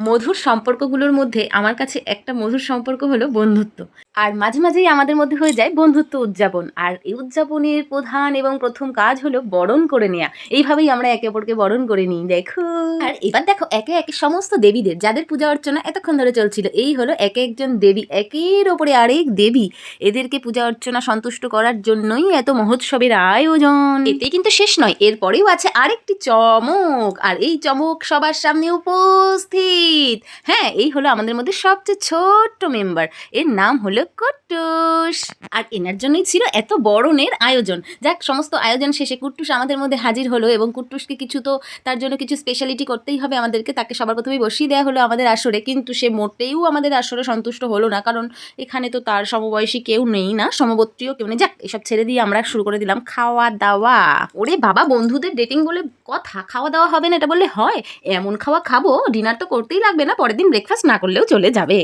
মধুর সম্পর্কগুলোর মধ্যে আমার কাছে একটা মধুর সম্পর্ক হলো বন্ধুত্ব। আর মাঝে মাঝেই আমাদের মধ্যে হয়ে যায় বন্ধুত্ব উদযাপন। আর এই উদযাপনের প্রধান এবং প্রথম কাজ হলো বরণ করে নেওয়া এইভাবেই আমরা একে অপরকে বরণ করে নিই, দেখো। আর এবার দেখো, একে একে সমস্ত দেবীদের, যাদের পূজা অর্চনা এতক্ষণ ধরে চলছিল, এই হলো এক একজন দেবী, একের ওপরে আরেক দেবী। এদেরকে পূজা অর্চনা সন্তুষ্ট করার জন্যই এত মহোৎসবের আয়োজন। এতে কিন্তু শেষ নয়, এরপরেও আছে আরেকটি চমক। আর এই চমক সবার সামনে উপস্থিত। হ্যাঁ এই হলো আমাদের মধ্যে সবচেয়ে ছোট্ট মেম্বার এর নাম হলো কুট্টুস। আর এনার জন্যই ছিল এত বড়নের আয়োজন। যাক, সমস্ত আয়োজন শেষে কুট্টুস আমাদের মধ্যে হাজির হলো এবং কুট্টুসকে কিছু তো তার জন্য কিছু স্পেশালিটি করতেই হবে আমাদেরকে। তাকে সবার প্রথমে বসিয়ে দেওয়া হলো আমাদের আসরে। কিন্তু সে মোটেও আমাদের আসরে সন্তুষ্ট হলো না। কারণ এখানে তো তার সমবয়সী কেউ নেই না সমবত্রীয় কেউ নেই। যাক, এসব ছেড়ে দিয়ে আমরা শুরু করে দিলাম খাওয়া দাওয়া ওরে বাবা, বন্ধুদের ডেটিং বলে কথা? খাওয়া দাওয়া হবে না এটা বললে হয়? এমন খাওয়া খাব? ডিনার তো করতেই লাগবে না পরের দিন ব্রেকফাস্ট না করলেও চলে যাবে।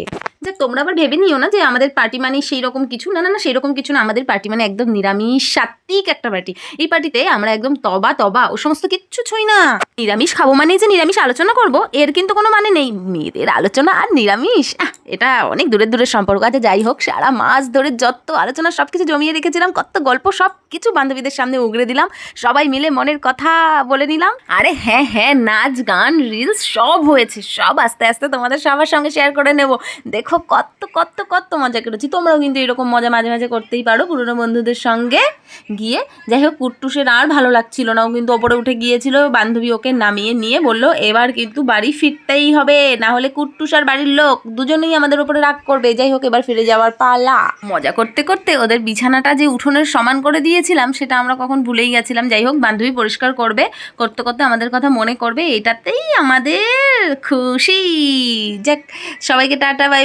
যে তোমরা আবার ভেবে নিও না যে আমাদের পার্টি মানে সেই রকম কিছু? না না না সেই রকম কিছু না। আমাদের পার্টি মানে একদম নিরামিষ সাত্বিক একটা পার্টি। এই পার্টিতে আমরা একদম তবা তবা ও সমস্ত কিচ্ছু ছুঁই না। নিরামিষ খাব মানে যে নিরামিষ আলোচনা করব, এর কিন্তু কোনো মানে নেই। মেয়েদের আলোচনা আর নিরামিষ। এটা অনেক দূরের দূরের সম্পর্ক আছে, যাই হোক, সারা মাস ধরে যত আলোচনা সব কিছু জমিয়ে রেখেছিলাম, কত গল্প সব কিছু বান্ধবীদের সামনে উগড়ে দিলাম। সবাই মিলে মনের কথা বলে নিলাম। আরে হ্যাঁ হ্যাঁ নাচ, গান রিলস সব হয়েছে। সব আস্তে আস্তে তোমাদের সবার সঙ্গে শেয়ার করে নেব। দেখো কত কত কত মজা করেছি তোমরাও কিন্তু এরকম মজা মাঝে মাঝে করতেই পারো পুরনো বন্ধুদের সঙ্গে গিয়ে। যাই হোক, কুট্টুসের আর ভালো লাগছিল না। ও কিন্তু ওপরে উঠে গিয়েছিল, বান্ধবী ওকে নামিয়ে নিয়ে বলল, এবার কিন্তু বাড়ি ফিরতেই হবে। না হলে কুট্টুস আর বাড়ির লোক দুজনেই আমাদের উপরে রাগ করবে। যাই হোক, এবার ফিরে যাওয়ার পালা। মজা করতে করতে ওদের বিছানাটা যে উঠোনের সমান করে দিয়েছিলাম, সেটা আমরা কখন ভুলেই গেছিলাম। যাই হোক, বান্ধবী পরিষ্কার করবে। করতে করতে আমাদের কথা মনে করবে। এটাতেই আমাদের খুশি। যাক, সবাইকে টাটা বাই।